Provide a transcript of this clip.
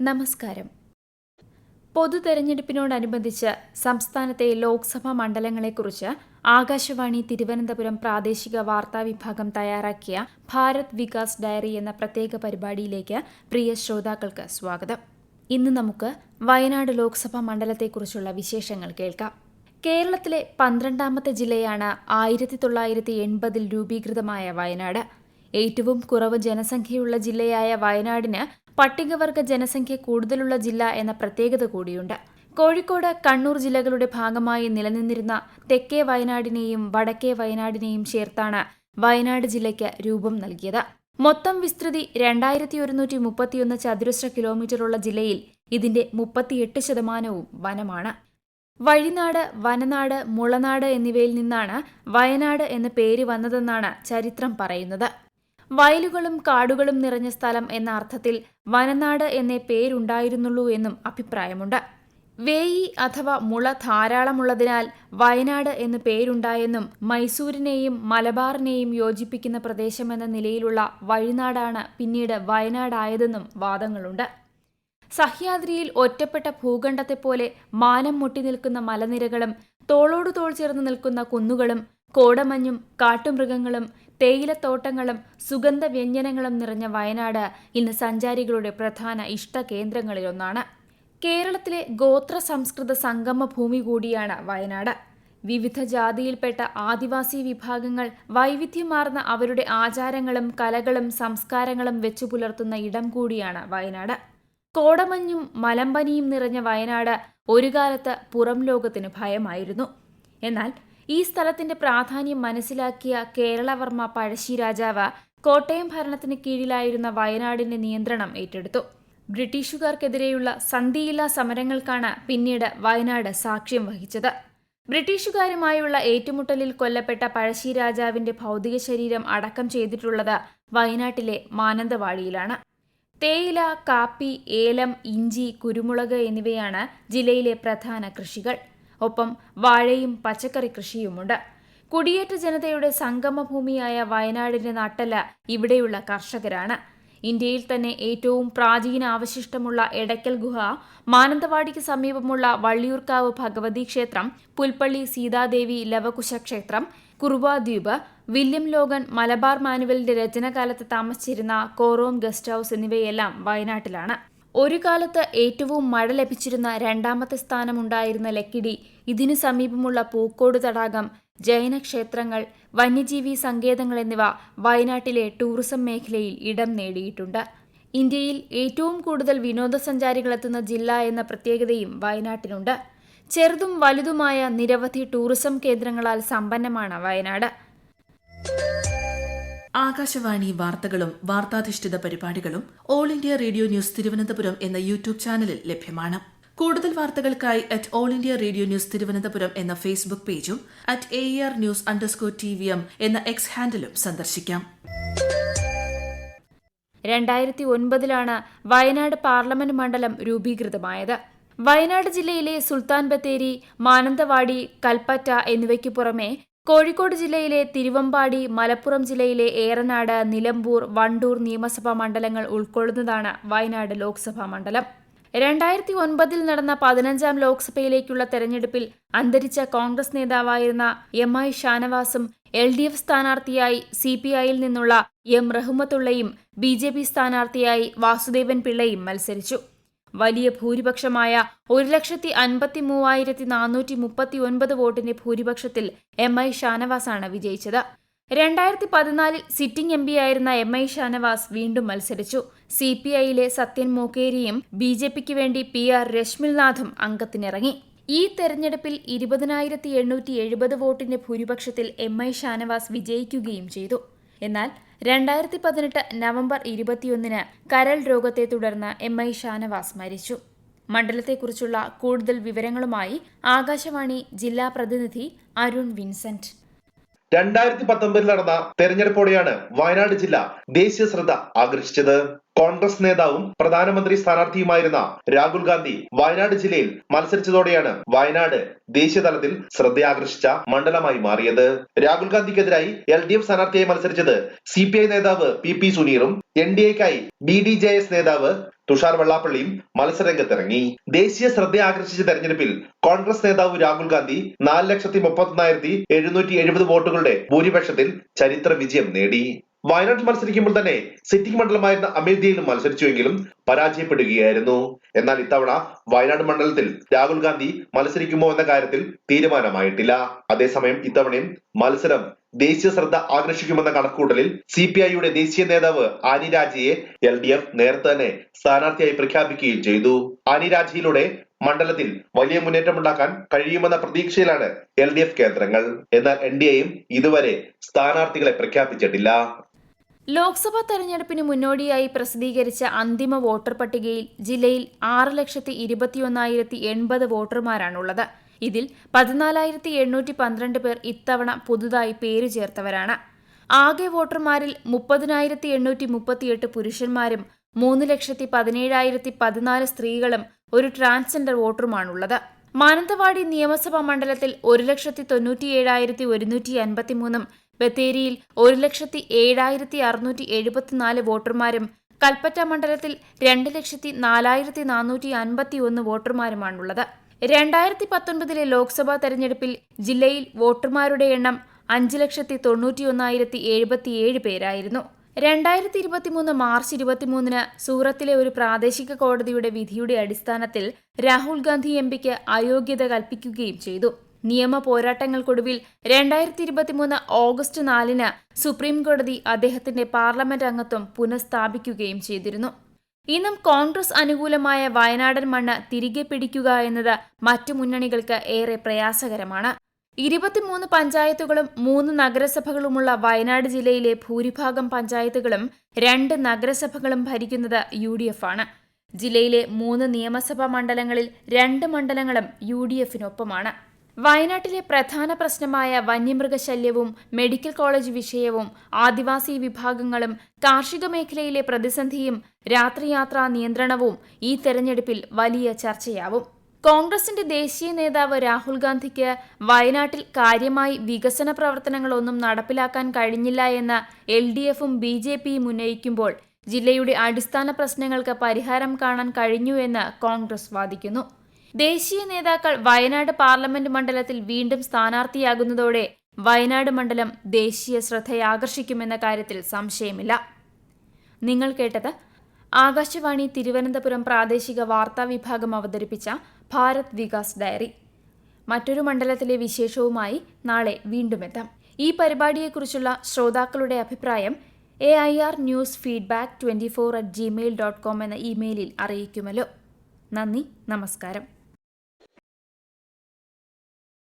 നമസ്കാരം. പൊതു തെരഞ്ഞെടുപ്പിനോടനുബന്ധിച്ച് സംസ്ഥാനത്തെ ലോക്സഭാ മണ്ഡലങ്ങളെക്കുറിച്ച് ആകാശവാണി തിരുവനന്തപുരം പ്രാദേശിക വാർത്താ വിഭാഗം തയ്യാറാക്കിയ ഭാരത് വികാസ് ഡയറി എന്ന പ്രത്യേക പരിപാടിയിലേക്ക് പ്രിയ ശ്രോതാക്കൾക്ക് സ്വാഗതം. ഇന്ന് നമുക്ക് വയനാട് ലോക്സഭാ മണ്ഡലത്തെക്കുറിച്ചുള്ള വിശേഷങ്ങൾ കേൾക്കാം. കേരളത്തിലെ പന്ത്രണ്ടാമത്തെ ജില്ലയാണ് ആയിരത്തി തൊള്ളായിരത്തി എൺപതിൽ രൂപീകൃതമായ വയനാട്. ഏറ്റവും കുറവ് ജനസംഖ്യയുള്ള ജില്ലയായ വയനാടിന് പട്ടികവർഗ ജനസംഖ്യ കൂടുതലുള്ള ജില്ല എന്ന പ്രത്യേകത കൂടിയുണ്ട്. കോഴിക്കോട് കണ്ണൂർ ജില്ലകളുടെ ഭാഗമായി നിലനിന്നിരുന്ന തെക്കേ വയനാടിനെയും വടക്കേ വയനാടിനെയും ചേർത്താണ് വയനാട് ജില്ലയ്ക്ക് രൂപം നൽകിയത്. മൊത്തം വിസ്തൃതി രണ്ടായിരത്തി ഒരുന്നൂറ്റി മുപ്പത്തിയൊന്ന് ചതുരശ്ര കിലോമീറ്ററുള്ള ജില്ലയിൽ ഇതിന്റെ മുപ്പത്തിയെട്ട് ശതമാനവും വനമാണ്. വഴിനാട് വനനാട് മുളനാട് എന്നിവയിൽ നിന്നാണ് വയനാട് എന്ന പേര് വന്നതെന്നാണ് ചരിത്രം പറയുന്നത്. വയലുകളും കാടുകളും നിറഞ്ഞ സ്ഥലം എന്ന അർത്ഥത്തിൽ വനനാട് എന്നേ പേരുണ്ടായിരുന്നുള്ളൂ എന്നും അഭിപ്രായമുണ്ട്. വേയി അഥവാ മുള ധാരാളമുള്ളതിനാൽ വയനാട് എന്ന് പേരുണ്ടായെന്നും മൈസൂരിനെയും മലബാറിനെയും യോജിപ്പിക്കുന്ന പ്രദേശമെന്ന നിലയിലുള്ള വഴിനാടാണ് പിന്നീട് വയനാടായതെന്നും വാദങ്ങളുണ്ട്. സഹ്യാദ്രിയിൽ ഒറ്റപ്പെട്ട ഭൂഖണ്ഡത്തെപ്പോലെ മാനം മുട്ടി നിൽക്കുന്ന മലനിരകളും തോളോടു തോൾ ചേർന്ന് നിൽക്കുന്ന കുന്നുകളും കോടമഞ്ഞും കാട്ടുമൃഗങ്ങളും തേയിലത്തോട്ടങ്ങളും സുഗന്ധ വ്യഞ്ജനങ്ങളും നിറഞ്ഞ വയനാട് ഇന്ന് സഞ്ചാരികളുടെ പ്രധാന ഇഷ്ട കേന്ദ്രങ്ങളിലൊന്നാണ് കേരളത്തിലെ ഗോത്ര സംസ്കൃത സംഗമ ഭൂമി കൂടിയാണ് വയനാട്. വിവിധ ജാതിയിൽപ്പെട്ട ആദിവാസി വിഭാഗങ്ങൾ വൈവിധ്യമാർന്ന അവരുടെ ആചാരങ്ങളും കലകളും സംസ്കാരങ്ങളും വെച്ചു പുലർത്തുന്ന ഇടം കൂടിയാണ് വയനാട്. കോടമഞ്ഞും മലമ്പനിയും നിറഞ്ഞ വയനാട് ഒരു കാലത്ത് പുറം ലോകത്തിന് ഭയമായിരുന്നു. എന്നാൽ ഈ സ്ഥലത്തിന്റെ പ്രാധാന്യം മനസ്സിലാക്കിയ കേരളവർമ്മ പഴശ്ശി രാജാവ് കോട്ടയം ഭരണത്തിന് കീഴിലായിരുന്ന വയനാടിന്റെ നിയന്ത്രണം ഏറ്റെടുത്തു. ബ്രിട്ടീഷുകാർക്കെതിരെയുള്ള സന്ധിയില്ലാ സമരങ്ങൾക്കാണ് പിന്നീട് വയനാട് സാക്ഷ്യം വഹിച്ചത്. ബ്രിട്ടീഷുകാരുമായുള്ള ഏറ്റുമുട്ടലിൽ കൊല്ലപ്പെട്ട പഴശ്ശി രാജാവിന്റെ ഭൗതിക ശരീരം അടക്കം ചെയ്തിട്ടുള്ളത് വയനാട്ടിലെ മാനന്തവാടിയിലാണ്. തേയില കാപ്പി ഏലം ഇഞ്ചി കുരുമുളക് എന്നിവയാണ് ജില്ലയിലെ പ്രധാന കൃഷികൾ. ഒപ്പം വാഴയും പച്ചക്കറി കൃഷിയുമുണ്ട്. കുടിയേറ്റ ജനതയുടെ സംഗമഭൂമിയായ വയനാടിന്റെ നട്ടല ഇവിടെയുള്ള കർഷകരാണ്. ഇന്ത്യയിൽ തന്നെ ഏറ്റവും പ്രാചീന അവശിഷ്ടമുള്ള എടയ്ക്കൽ ഗുഹ മാനന്തവാടിക്ക് സമീപമുള്ള വള്ളിയൂർക്കാവ് ഭഗവതി ക്ഷേത്രം പുൽപ്പള്ളി സീതാദേവി ലവകുശ ക്ഷേത്രം കുറുവാദ്വീപ് വില്യം ലോഗൻ മലബാർ മാനുവലിന്റെ രചനകാലത്ത് താമസിച്ചിരുന്ന കോറോം ഗസ്റ്റ് ഹൌസ് എന്നിവയെല്ലാം വയനാട്ടിലാണ്. ഒരു കാലത്ത് ഏറ്റവും മഴ ലഭിച്ചിരുന്ന രണ്ടാമത്തെ സ്ഥാനമുണ്ടായിരുന്ന ലക്കിടി ഇതിനു സമീപമുള്ള പൂക്കോട് തടാകം ജൈന ക്ഷേത്രങ്ങൾ വന്യജീവി സങ്കേതങ്ങൾ എന്നിവ വയനാട്ടിലെ ടൂറിസം മേഖലയിൽ ഇടം നേടിയിട്ടുണ്ട്. ഇന്ത്യയിൽ ഏറ്റവും കൂടുതൽ വിനോദസഞ്ചാരികളെത്തുന്ന ജില്ല എന്ന പ്രത്യേകതയും വയനാട്ടിനുണ്ട് ചെറുതും വലുതുമായ നിരവധി ടൂറിസം കേന്ദ്രങ്ങളാൽ സമ്പന്നമാണ് വയനാട്. ആകാശവാണി വാർത്തകളും വാർത്താധിഷ്ഠിത പരിപാടികളും All India Radio News Thiruvananthapuram എന്ന യൂട്യൂബ് ചാനലിൽ ലഭ്യമാണ്. കൂടുതൽ വാർത്തകൾക്കായി at All India Radio News Thiruvananthapuram എന്ന ഫേസ്ബുക്ക് പേജും at A R news underscore T V M എന്ന എക്സ് ഹാൻഡിലും സന്ദർശിക്കാം. രണ്ടായിരത്തി ഒൻപതിലാണ് വയനാട് പാർലമെന്റ് മണ്ഡലം രൂപീകൃതമായത്. വയനാട് ജില്ലയിലെ സുൽത്താൻ ബത്തേരി മാനന്തവാടി കൽപ്പറ്റ എന്നിവയ്ക്കു പുറമെ കോഴിക്കോട് ജില്ലയിലെ തിരുവമ്പാടി മലപ്പുറം ജില്ലയിലെ ഏറനാട് നിലമ്പൂർ വണ്ടൂർ നിയമസഭാ മണ്ഡലങ്ങൾ ഉൾക്കൊള്ളുന്നതാണ് വയനാട് ലോക്സഭാ മണ്ഡലം. രണ്ടായിരത്തി ഒൻപതിൽ നടന്ന പതിനഞ്ചാം ലോക്സഭയിലേക്കുള്ള തെരഞ്ഞെടുപ്പിൽ അന്തരിച്ച കോൺഗ്രസ് നേതാവായിരുന്ന എം ഐ ഷാനവാസും എൽ ഡി എഫ് സ്ഥാനാർത്ഥിയായി സി പി ഐയിൽ നിന്നുള്ള എം റഹ്മത്തുള്ളയും ബി ജെ പി സ്ഥാനാർത്ഥിയായി വാസുദേവൻ പിള്ളയും മത്സരിച്ചു. വലിയ ഭൂരിപക്ഷമായ ഒരു ലക്ഷത്തി അൻപത്തി മൂവായിരത്തി നാനൂറ്റി മുപ്പത്തി ഒൻപത് വോട്ടിന്റെ ഭൂരിപക്ഷത്തിൽ എം ഐ ഷാനവാസാണ് വിജയിച്ചത്. രണ്ടായിരത്തി പതിനാലിൽ സിറ്റിംഗ് എം ആയിരുന്ന എം ഐ ഷാനവാസ് വീണ്ടും മത്സരിച്ചു. സി പി ഐയിലെ സത്യൻ മോക്കേരിയും ബി ജെ പിക്ക് വേണ്ടി പി ആർ രശ്മിൽനാഥും അംഗത്തിനിറങ്ങി. ഈ തെരഞ്ഞെടുപ്പിൽ ഇരുപതിനായിരത്തി എണ്ണൂറ്റി എഴുപത് വോട്ടിന്റെ ഭൂരിപക്ഷത്തിൽ എം ഐ ഷാനവാസ് വിജയിക്കുകയും ചെയ്തു. എന്നാൽ രണ്ടായിരത്തി പതിനെട്ട് നവംബർ ഇരുപത്തിയൊന്നിന് കരൾ രോഗത്തെ തുടർന്ന് എം ഐ ഷാനവാസ് മരിച്ചു. മണ്ഡലത്തെക്കുറിച്ചുള്ള കൂടുതൽ വിവരങ്ങളുമായി ആകാശവാണി ജില്ലാ പ്രതിനിധി അരുൺ വിൻസെന്റ്. രണ്ടായിരത്തി പത്തൊമ്പതിൽ നടന്ന തെരഞ്ഞെടുപ്പോടെയാണ് വയനാട് ജില്ല ദേശീയ ശ്രദ്ധ ആകർഷിച്ചത്. കോൺഗ്രസ് നേതാവും പ്രധാനമന്ത്രി സ്ഥാനാർത്ഥിയുമായിരുന്ന രാഹുൽ ഗാന്ധി വയനാട് ജില്ലയിൽ മത്സരിച്ചതോടെയാണ് വയനാട് ദേശീയതലത്തിൽ ശ്രദ്ധയാകർഷിച്ച മണ്ഡലമായി മാറിയത്. രാഹുൽ ഗാന്ധിക്കെതിരായി എൽ ഡി എഫ് സ്ഥാനാർത്ഥിയായി മത്സരിച്ചത് സി പി ഐ നേതാവ് പി പി സുനീറും എൻ ഡി എക്കായി ബി ഡി ജെ എസ് നേതാവ് തുഷാർ വെള്ളാപ്പള്ളിയും മത്സരരംഗത്തിറങ്ങി. ദേശീയ ശ്രദ്ധ ആകർഷിച്ച തെരഞ്ഞെടുപ്പിൽ കോൺഗ്രസ് നേതാവ് രാഹുൽ ഗാന്ധി നാല് ലക്ഷത്തി മുപ്പത്തൊന്നായിരത്തി എഴുന്നൂറ്റി എഴുപത് വോട്ടുകളുടെ ഭൂരിപക്ഷത്തിൽ ചരിത്ര വിജയം നേടി. വയനാട്ടിൽ മത്സരിക്കുമ്പോൾ തന്നെ സിറ്റിംഗ് മണ്ഡലമായിരുന്ന അമേഠിയിലും മത്സരിച്ചുവെങ്കിലും പരാജയപ്പെടുകയായിരുന്നു. എന്നാൽ ഇത്തവണ വയനാട് മണ്ഡലത്തിൽ രാഹുൽ ഗാന്ധി മത്സരിക്കുമോ എന്ന കാര്യത്തിൽ തീരുമാനമായിട്ടില്ല. അതേസമയം ഇത്തവണയും മത്സരം ദേശീയ ശ്രദ്ധ ആകർഷിക്കുമെന്ന കണക്കുകൂട്ടലിൽ സി പി ഐയുടെ ദേശീയ നേതാവ് Annie Raja L D F നേരത്തെ തന്നെ സ്ഥാനാർത്ഥിയായി പ്രഖ്യാപിക്കുകയും ചെയ്തു. ആനി രാജയിലൂടെ മണ്ഡലത്തിൽ വലിയ മുന്നേറ്റമുണ്ടാക്കാൻ കഴിയുമെന്ന പ്രതീക്ഷയിലാണ് എൽ ഡി എഫ് കേന്ദ്രങ്ങൾ. എന്നാൽ എൻ ഡി എയും ഇതുവരെ സ്ഥാനാർത്ഥികളെ പ്രഖ്യാപിച്ചിട്ടില്ല. ലോക്സഭാ തെരഞ്ഞെടുപ്പിന് മുന്നോടിയായി പ്രസിദ്ധീകരിച്ച അന്തിമ വോട്ടർ പട്ടികയിൽ ജില്ലയിൽ ആറ് ലക്ഷത്തി ഇരുപത്തിയൊന്നായിരത്തി എൺപത് വോട്ടർമാരാണുള്ളത്. ഇതിൽ പതിനാലായിരത്തി എണ്ണൂറ്റി പന്ത്രണ്ട് പേർ ഇത്തവണ പുതുതായി പേര് ചേർത്തവരാണ്. ആകെ വോട്ടർമാരിൽ മുപ്പതിനായിരത്തി എണ്ണൂറ്റി മുപ്പത്തിയെട്ട് പുരുഷന്മാരും മൂന്ന് ലക്ഷത്തി പതിനേഴായിരത്തി പതിനാല് സ്ത്രീകളും ഒരു ട്രാൻസ്ജെൻഡർ വോട്ടറുമാണുള്ളത്. മാനന്തവാടി നിയമസഭാ മണ്ഡലത്തിൽ ഒരു ലക്ഷത്തി തൊണ്ണൂറ്റിയേഴായിരത്തി ഒരുന്നൂറ്റി അൻപത്തിമൂന്നും ബത്തേരിയിൽ ഒരു ലക്ഷത്തി ഏഴായിരത്തി അറുന്നൂറ്റി എഴുപത്തിനാല് വോട്ടർമാരും കൽപ്പറ്റ മണ്ഡലത്തിൽ രണ്ട് ലക്ഷത്തി നാലായിരത്തി നാനൂറ്റി അൻപത്തി ഒന്ന് വോട്ടർമാരുമാണുള്ളത്. രണ്ടായിരത്തി പത്തൊൻപതിലെ ലോക്സഭാ തെരഞ്ഞെടുപ്പിൽ ജില്ലയിൽ വോട്ടർമാരുടെ എണ്ണം അഞ്ച് ലക്ഷത്തി തൊണ്ണൂറ്റിയൊന്നായിരത്തി എഴുപത്തിയേഴ് പേരായിരുന്നു. രണ്ടായിരത്തി ഇരുപത്തിമൂന്ന് മാർച്ച് ഇരുപത്തിമൂന്നിന് സൂറത്തിലെ ഒരു പ്രാദേശിക കോടതിയുടെ വിധിയുടെ അടിസ്ഥാനത്തിൽ രാഹുൽ ഗാന്ധി എം പിക്ക് അയോഗ്യത കൽപ്പിക്കുകയും ചെയ്തു. നിയമ പോരാട്ടങ്ങൾക്കൊടുവിൽ രണ്ടായിരത്തി ഇരുപത്തിമൂന്ന് ഓഗസ്റ്റ് നാലിന് സുപ്രീംകോടതി അദ്ദേഹത്തിന്റെ പാർലമെന്റ് അംഗത്വം പുനഃസ്ഥാപിക്കുകയും ചെയ്തിരുന്നു. ഇന്നും കോൺഗ്രസ് അനുകൂലമായ വയനാടൻ മണ്ണ് തിരികെ പിടിക്കുക എന്നത് മറ്റു മുന്നണികൾക്ക് ഏറെ പ്രയാസകരമാണ്. ഇരുപത്തിമൂന്ന് പഞ്ചായത്തുകളും മൂന്ന് നഗരസഭകളുമുള്ള വയനാട് ജില്ലയിലെ ഭൂരിഭാഗം പഞ്ചായത്തുകളും രണ്ട് നഗരസഭകളും ഭരിക്കുന്നത് യു ഡി എഫ് ആണ്. ജില്ലയിലെ മൂന്ന് നിയമസഭാ മണ്ഡലങ്ങളിൽ രണ്ട് മണ്ഡലങ്ങളും യു ഡി എഫിനൊപ്പമാണ് വയനാട്ടിലെ പ്രധാന പ്രശ്നമായ വന്യമൃഗശല്യവും മെഡിക്കൽ കോളേജ് വിഷയവും ആദിവാസി വിഭാഗങ്ങളും കാർഷിക മേഖലയിലെ പ്രതിസന്ധിയും രാത്രിയാത്രാ നിയന്ത്രണവും ഈ തെരഞ്ഞെടുപ്പിൽ വലിയ ചർച്ചയാവും. കോൺഗ്രസിന്റെ ദേശീയ നേതാവ് രാഹുൽ ഗാന്ധിക്ക് വയനാട്ടിൽ കാര്യമായി വികസന പ്രവർത്തനങ്ങളൊന്നും നടപ്പിലാക്കാൻ കഴിഞ്ഞില്ല എന്ന് എൽ ഡി എഫും ബി ജെ പിയും ഉന്നയിക്കുമ്പോൾ ജില്ലയുടെ അടിസ്ഥാന പ്രശ്നങ്ങൾക്ക് പരിഹാരം കാണാൻ കഴിഞ്ഞു എന്ന് കോൺഗ്രസ് വാദിക്കുന്നു. ദേശീയ നേതാക്കൾ വയനാട് പാർലമെന്റ് മണ്ഡലത്തിൽ വീണ്ടും സ്ഥാനാർത്ഥിയാകുന്നതോടെ വയനാട് മണ്ഡലം ദേശീയ ശ്രദ്ധയാകർഷിക്കുമെന്ന കാര്യത്തിൽ സംശയമില്ല. നിങ്ങൾ കേട്ടത് ആകാശവാണി തിരുവനന്തപുരം പ്രാദേശിക വാർത്താ വിഭാഗം അവതരിപ്പിച്ച ഭാരത് വികാസ് ഡയറി. മറ്റൊരു മണ്ഡലത്തിലെ വിശേഷവുമായി നാളെ വീണ്ടും എത്താം. ഈ പരിപാടിയെക്കുറിച്ചുള്ള ശ്രോതാക്കളുടെ അഭിപ്രായം A I R news feedback twenty four at Gmail dot com എന്ന ഇമെയിലിൽ അറിയിക്കുമല്ലോ. നന്ദി നമസ്കാരം.